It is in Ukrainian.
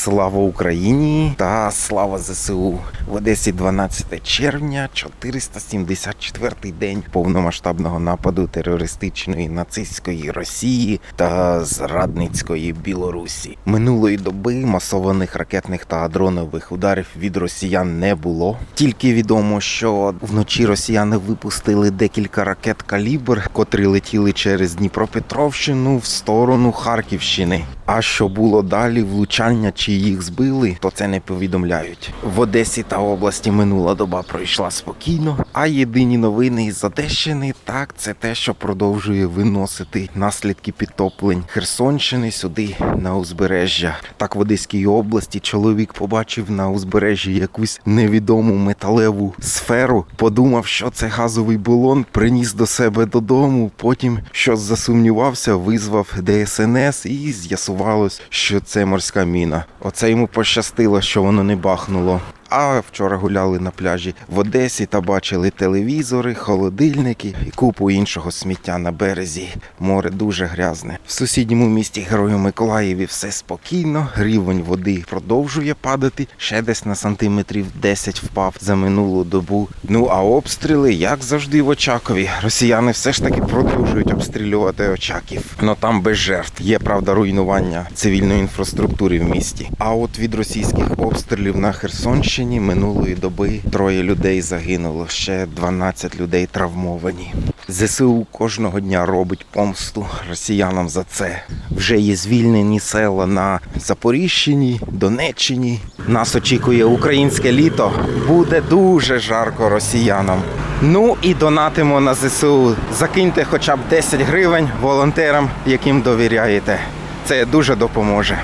Слава Україні та слава ЗСУ в Одесі 12 червня, 474-й день повномасштабного нападу терористичної нацистської Росії та зрадницької Білорусі. Минулої доби масованих ракетних та дронових ударів від росіян не було. Тільки відомо, що вночі росіяни випустили декілька ракет калібр, котрі летіли через Дніпропетровщину в сторону Харківщини. А що було далі, влучання чи їх збили, то це не повідомляють. В Одесі та області минула доба пройшла спокійно. А єдині новини із Одещини так це те, що продовжує виносити наслідки підтоплень Херсонщини сюди на узбережжя. Так в Одеській області чоловік побачив на узбережжі якусь невідому металеву сферу. Подумав, що це газовий балон, приніс до себе додому. Потім щось засумнівався, визвав ДСНС і з'ясувалось, що це морська міна. Оце йому пощастило, що воно не бахнуло. А вчора гуляли на пляжі в Одесі та бачили телевізори, холодильники і купу іншого сміття на березі. Море дуже грязне. В сусідньому місті Герою Миколаєві все спокійно. Рівень води продовжує падати. Ще десь на сантиметрів 10 впав за минулу добу. Ну а обстріли, як завжди, в Очакові. Росіяни все ж таки продовжують обстрілювати Очаків. Но там без жертв. Є правда руйнування цивільної інфраструктури в місті. А от від російських обстрілів на Херсонщині минулої доби троє людей загинуло, ще 12 людей травмовані. ЗСУ кожного дня робить помсту росіянам за це. Вже є звільнені села на Запоріжчині, Донеччині. Нас очікує українське літо. Буде дуже жарко росіянам. Ну і донатимо на ЗСУ. Закиньте хоча б 10 гривень волонтерам, яким довіряєте. Це дуже допоможе.